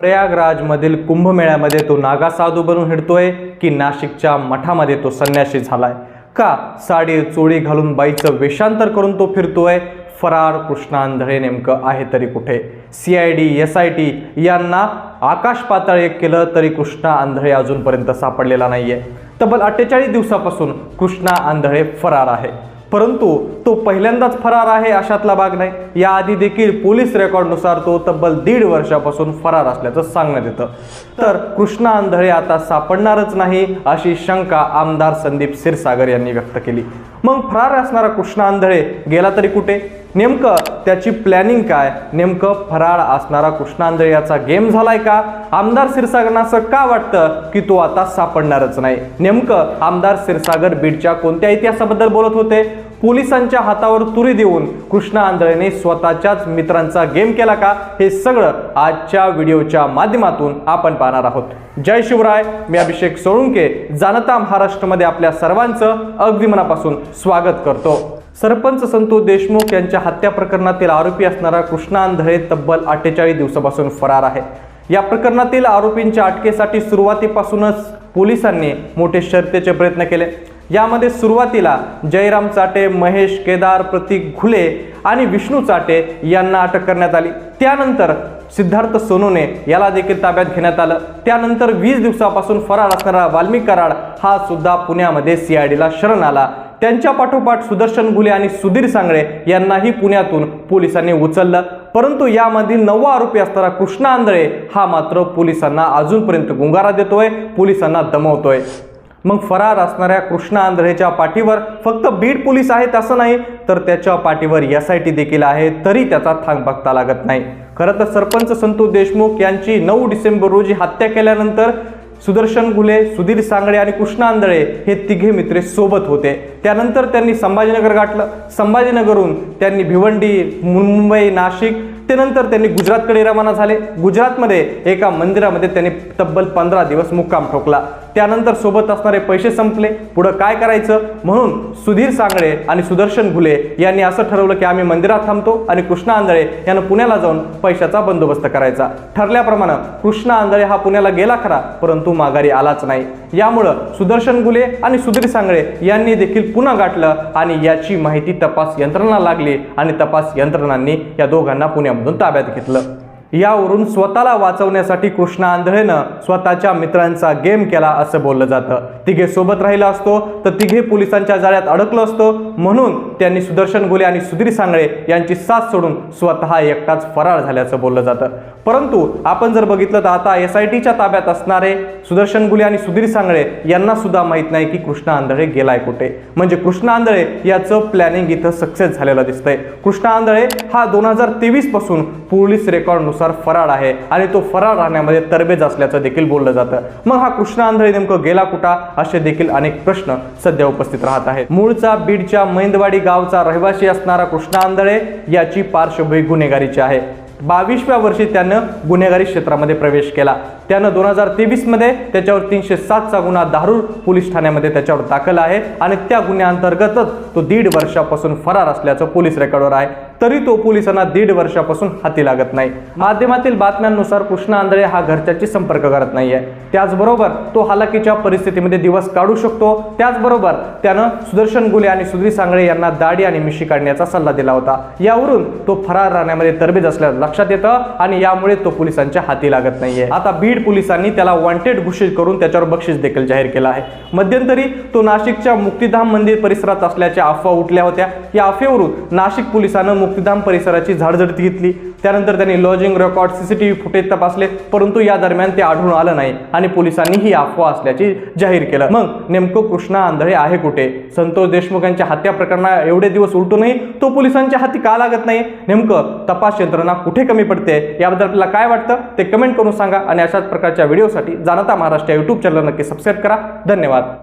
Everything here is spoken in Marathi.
प्रयागराजमधील कुंभमेळ्यामध्ये तो नागा साधू बनून हिडतोय की नाशिकच्या मठामध्ये तो संन्याशी झालाय. का? साडी चोळी घालून बाईचं वेषांतर करून तो फिरतोय? फरार कृष्णांधळे नेमकं आहे तरी कुठे? C I D S I T यांना आकाश पाताळ एक केलं तरी कृष्णा आंधळे अजूनपर्यंत सापडलेला नाहीये. तब्बल अठ्ठेचाळीस दिवसापासून कृष्णा आंधळे फरार आहे. परंतु तो पहिल्यांदाच फरार आहे अशातला भाग नाही. याआधी देखील पोलीस रेकॉर्डनुसार तो तब्बल दीड वर्षापासून फरार असल्याचं सांगण्यात येतं. तर कृष्णा आंधळे आता सापडणारच नाही अशी शंका आमदार संदीप क्षीरसागर यांनी व्यक्त केली. मग फरार असणारा कृष्णा आंधळे गेला तरी कुठे? नेमकं त्याची प्लॅनिंग काय? नेमकं फराळ असणारा कृष्णा याचा गेम झालाय का? आमदार क्षीरसागरना असं का वाटतं की तो आता सापडणारच नाही? नेमकं आमदार क्षीरसागर बीडच्या कोणत्या इतिहासाबद्दल बोलत होते? पोलिसांच्या हातावर तुरी देऊन कृष्णा आंधळेने स्वतःच्याच मित्रांचा गेम केला का? हे सगळं आजच्या व्हिडिओच्या माध्यमातून आपण पाहणार आहोत. जय शिवराय मी अभिषेक सोळुंके जाणता महाराष्ट्रमध्ये आपल्या सर्वांचं अगदी मनापासून स्वागत करतो. सरपंच संतोष देशमुख यांच्या हत्या प्रकरणातील आरोपी असणारा कृष्णा आंधळे तब्बल अठ्ठेचाळीस दिवसापासून फरार आहे. या प्रकरणातील आरोपींच्या अटकेसाठी सुरुवातीपासूनच पोलिसांनी मोठे शर्तेचे प्रयत्न केले. यामध्ये सुरुवातीला जयराम चाटे महेश केदार प्रतीक घुले आणि विष्णू चाटे यांना अटक करण्यात आली. त्यानंतर सिद्धार्थ सोनोने याला देखील ताब्यात घेण्यात आलं. त्यानंतर वीस दिवसापासून फरार असणारा वाल्मिक कराड हा सुद्धा पुण्यामध्ये सीआयडीला शरण आला. त्यांच्या पाठोपाठ सुदर्शन घुले आणि सुधीर सांगळे यांनाही पुण्यातून पोलिसांनी उचललं. परंतु यामधील नववा आरोपी असणारा कृष्णा आंधळे हा मात्र पोलिसांना अजूनपर्यंत गुंगारा देतोय पोलिसांना दमवतोय. मग फरार असणाऱ्या कृष्णा आंधळेच्या पाठीवर फक्त बीड पोलीस आहेत असं नाही तर त्याच्या पाठीवर एस आय टी देखील आहे तरी त्याचा थांग बघता लागत नाही. खरं तर सरपंच संतोष देशमुख यांची नऊ डिसेंबर रोजी हत्या केल्यानंतर सुदर्शन घुले सुधीर सांगळे आणि कृष्णा आंधळे हे तिघे मित्रे सोबत होते. त्यानंतर त्यांनी संभाजीनगर गाठलं. संभाजीनगरहून त्यांनी भिवंडी मुंबई नाशिक त्यानंतर त्यांनी गुजरातकडे रवाना झाले. गुजरातमध्ये एका मंदिरामध्ये त्यांनी तब्बल पंधरा दिवस मुक्काम ठोकला. त्यानंतर सोबत असणारे पैसे संपले. पुढं काय करायचं? म्हणून सुधीर सांगळे आणि सुदर्शन घुले यांनी असं ठरवलं की आम्ही मंदिरात थांबतो आणि कृष्णा आंधळे यानं पुण्याला जाऊन पैशाचा बंदोबस्त करायचा. ठरल्याप्रमाणे कृष्णा आंधळे हा पुण्याला गेला खरा परंतु माघारी आलाच नाही. यामुळं सुदर्शन घुले आणि सुधीर सांगळे यांनी देखील पुन्हा गाठलं आणि याची माहिती तपास यंत्रणा लागली आणि तपास यंत्रणांनी या दोघांना पुण्यामधून ताब्यात घेतलं. यावरून स्वतःला वाचवण्यासाठी कृष्णा आंधळेनं स्वतःच्या मित्रांचा गेम केला असं बोललं जातं. तिघे सोबत राहिला असतो तर तिघे पोलिसांच्या जाळ्यात अडकलो असतो. म्हणून त्यांनी सुदर्शन गुले आणि सुधीर सांगळे यांची साथ सोडून स्वतः एकटाच फरार झाल्याचं बोललं जातं. परंतु आपण जर बघितलं तर आता एस आय टीच्या ताब्यात असणारे सुदर्शन गुले आणि सुधीर सांगळे यांना सुद्धा माहीत नाही की कृष्णा आंधळे गेलाय कुठे. म्हणजे कृष्णा आंधळे याचं प्लॅनिंग इथं सक्सेस झालेलं दिसतंय. कृष्णा आंधळे हा दोन हजार तेवीसपासून पोलीस रेकॉर्डनुसार फरार आहे आणि तो फरार राहण्यामध्ये तरबेज असल्याचं देखील बोललं जातं. मग हा कृष्णा आंधळे नेमकं गेला कुठा? असे देखील अनेक प्रश्न सध्या उपस्थित राहत आहेत. मूळचा बीडच्या मैंदवाडी गावचा रहिवासी असणारा कृष्णा आंधळे याची पार्श्वभूमी गुन्हेगारीची आहे. बावीसव्या वर्षी त्यानं गुन्हेगारी क्षेत्रामध्ये प्रवेश केला. त्यानं दोन हजार तेवीसमध्ये त्याच्यावर तीनशे सातचा गुन्हा दारूर पोलीस ठाण्यामध्ये त्याच्यावर दाखल आहे आणि त्या गुन्ह्याअंतर्गतच तो दीड वर्षापासून फरार असल्याचं पोलीस रेकॉर्डवर आहे. तरी तो पोलिसांना दीड वर्षापासून हाती लागत नाही. माध्यमातील बातम्यांनुसार कृष्णा आंधळे हा घरच्याची संपर्क करत नाहीये. त्याचबरोबर तो हालाकीच्या परिस्थितीमध्ये दिवस काढू शकतो. त्याचबरोबर त्यानं सुदर्शन गुले आणि सुधीर सांगळे यांना दाढी आणि मिशी काढण्याचा सल्ला दिला होता. यावरून तो फरार राहण्यामध्ये तरबेज असल्याचं लक्षात येतं आणि यामुळे तो पोलिसांच्या हाती लागत नाहीये. आता बीड पोलिसांनी त्याला वॉन्टेड घोषित करून त्याच्यावर बक्षीस देखील जाहीर केला आहे. मध्यंतरी तो नाशिकच्या मुक्तिधाम मंदिर परिसरात असल्याच्या अफवा उठल्या होत्या. या अफवेवरून नाशिक पोलिसांना मुक्तिधाम परिसराची झाडझडती घेतली. त्यानंतर त्यांनी लॉजिंग रेकॉर्ड सीसीटीव्ही फुटेज तपासले परंतु या दरम्यान ते आढळून आलं नाही आणि पोलिसांनी ही अफवा असल्याची जाहीर केलं. मग नेमकं कृष्णा आंधळे आहे कुठे? संतोष देशमुख यांच्या हत्या प्रकरणा एवढे दिवस उलटूनही तो पोलिसांच्या हाती का लागत नाही? नेमकं तपास यंत्रणा कुठे कमी पडते? याबद्दल आपल्याला काय वाटतं? ते कमेंट करून सांगा आणि अशाच प्रकारच्या व्हिडिओसाठी जाणता महाराष्ट्र युट्यूब चॅनल नक्की सबस्क्राईब करा. धन्यवाद.